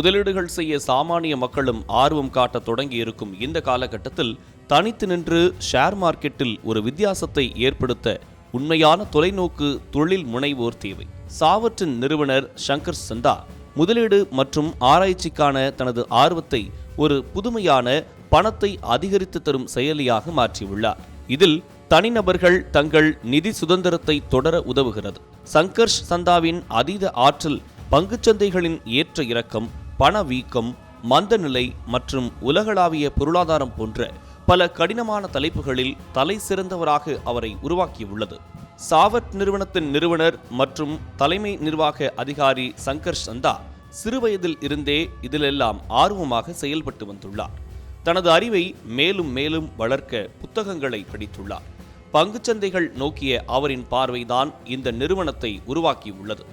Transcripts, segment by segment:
முதலீடுகள் செய்ய சாமானிய மக்களும் ஆர்வம் காட்ட தொடங்கி இருக்கும் இந்த காலகட்டத்தில் தனித்து நின்று ஷேர் மார்க்கெட்டில் ஒரு வித்தியாசத்தை ஏற்படுத்த உண்மையான தொலைநோக்கு தொழில் முனைவோர் தேவை. சாவற்றின் நிறுவனர் சங்கர் சந்தா முதலீடு மற்றும் ஆராய்ச்சிக்கான தனது ஆர்வத்தை ஒரு புதுமையான பணத்தை அதிகரித்து தரும் செயலியாக மாற்றியுள்ளார். இதில் தனிநபர்கள் தங்கள் நிதி சுதந்திரத்தை தொடர உதவுகிறது. சங்கர்ஷ் சந்தாவின் அதீத ஆற்றல் பங்குச்சந்தைகளின் ஏற்ற இறக்கம் பணவீக்கம் மந்தநிலை மற்றும் உலகளாவிய பொருளாதாரம் போன்ற பல கடினமான தலைப்புகளில் தலை சிறந்தவராக அவரை உருவாக்கியுள்ளது. சாவர்ட் நிறுவனத்தின் நிறுவனர் மற்றும் தலைமை நிர்வாக அதிகாரி சங்கர் சந்தா சிறுவயதில் இருந்தே இதிலெல்லாம் ஆர்வமாக செயல்பட்டு வந்துள்ளார். தனது அறிவை மேலும் மேலும் வளர்க்க புத்தகங்களை படித்துள்ளார். பங்குச்சந்தைகள் நோக்கிய அவரின் பார்வைதான் இந்த நிறுவனத்தை உருவாக்கியுள்ளது.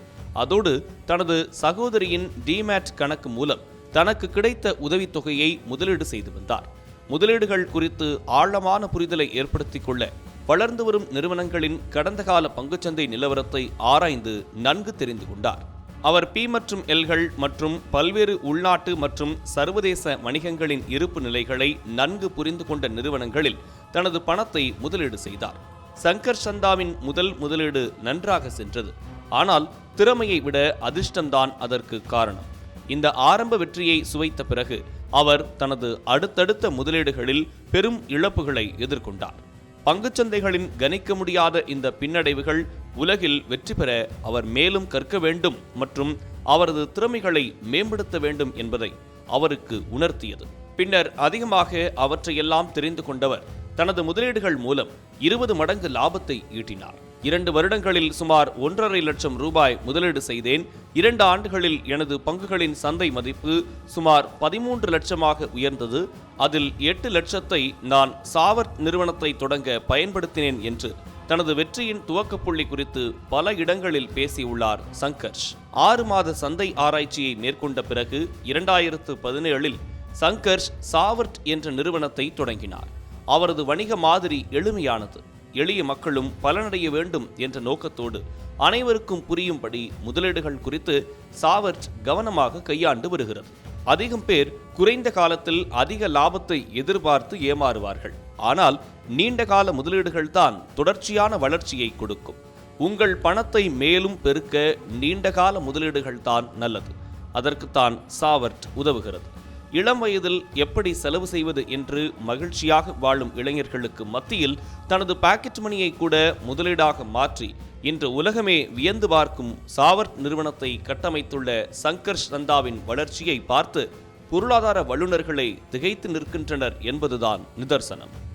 அதோடு தனது சகோதரியின் டிமேட் கணக்கு மூலம் தனக்கு கிடைத்த உதவித்தொகையை முதலீடு செய்து வந்தார். முதலீடுகள் குறித்து ஆழமான புரிதலை ஏற்படுத்திக் கொள்ள வளர்ந்து வரும் நிறுவனங்களின் கடந்த கால பங்குச்சந்தை நிலவரத்தை ஆராய்ந்து நன்கு தெரிந்து கொண்டார். அவர் பி மற்றும் எல்கள் மற்றும் பல்வேறு உள்நாட்டு மற்றும் சர்வதேச வணிகங்களின் இருப்பு நிலைகளை நன்கு புரிந்து கொண்ட நிறுவனங்களில் தனது பணத்தை முதலீடு செய்தார். சங்கர் சந்தாவின் முதல் முதலீடு நன்றாக சென்றது. ஆனால் திறமையை விட அதிர்ஷ்டம்தான் அதற்கு காரணம். இந்த ஆரம்ப வெற்றியை சுவைத்த பிறகு அவர் தனது அடுத்தடுத்த முதலீடுகளில் பெரும் இழப்புகளை எதிர்கொண்டார். பங்குச்சந்தைகளின் கணிக்க முடியாத இந்த பின்னடைவுகள் உலகில் வெற்றி பெற அவர் மேலும் கற்க வேண்டும் மற்றும் அவரது திறமைகளை மேம்படுத்த வேண்டும் என்பதை அவருக்கு உணர்த்தியது. பின்னர் அதிகமாக அவற்றையெல்லாம் தெரிந்து கொண்டவர் தனது முதலீடுகள் மூலம் இருபது மடங்கு லாபத்தை ஈட்டினார். இரண்டு வருடங்களில் சுமார் ஒன்றரை லட்சம் ரூபாய் முதலீடு செய்தேன். இரண்டு ஆண்டுகளில் எனது பங்குகளின் சந்தை மதிப்பு சுமார் பதிமூன்று லட்சமாக உயர்ந்தது. அதில் எட்டு லட்சத்தை நான் சாவர்ட் நிறுவனத்தை தொடங்க பயன்படுத்தினேன் என்று தனது வெற்றியின் துவக்கப்புள்ளி குறித்து பல இடங்களில் பேசியுள்ளார் சங்கர்ஷ். ஆறு மாத சந்தை ஆராய்ச்சியை மேற்கொண்ட பிறகு இரண்டாயிரத்து பதினேழில் சங்கர்ஷ் சாவர்ட் என்ற நிறுவனத்தை தொடங்கினார். அவரது வணிக மாதிரி எளிமையானது. எளிய மக்களும் பலனடைய வேண்டும் என்ற நோக்கத்தோடு அனைவருக்கும் புரியும்படி முதலீடுகள் குறித்து சாவர்ட் கவனமாக கையாண்டு வருகிறது. அதிகம் பேர் குறைந்த காலத்தில் அதிக லாபத்தை எதிர்பார்த்து ஏமாறுவார்கள். ஆனால் நீண்ட கால முதலீடுகள் தான் தொடர்ச்சியான வளர்ச்சியை கொடுக்கும். உங்கள் பணத்தை மேலும் பெருக்க நீண்ட கால முதலீடுகள் தான் நல்லது. அதற்குத்தான் சாவர்ட் உதவுகிறது. இளம் வயதில் எப்படி செலவு செய்வது என்று மகிழ்ச்சியாக வாழும் இளைஞர்களுக்கு மத்தியில் தனது பாக்கெட் மணியை கூட முதலீடாக மாற்றி இன்று உலகமே வியந்து பார்க்கும் சாவர்ட் நிறுவனத்தை கட்டமைத்துள்ள சங்கர் சந்தாவின் வளர்ச்சியை பார்த்து பொருளாதார வல்லுநர்களை திகைத்து நிற்கின்றனர் என்பதுதான் நிதர்சனம்.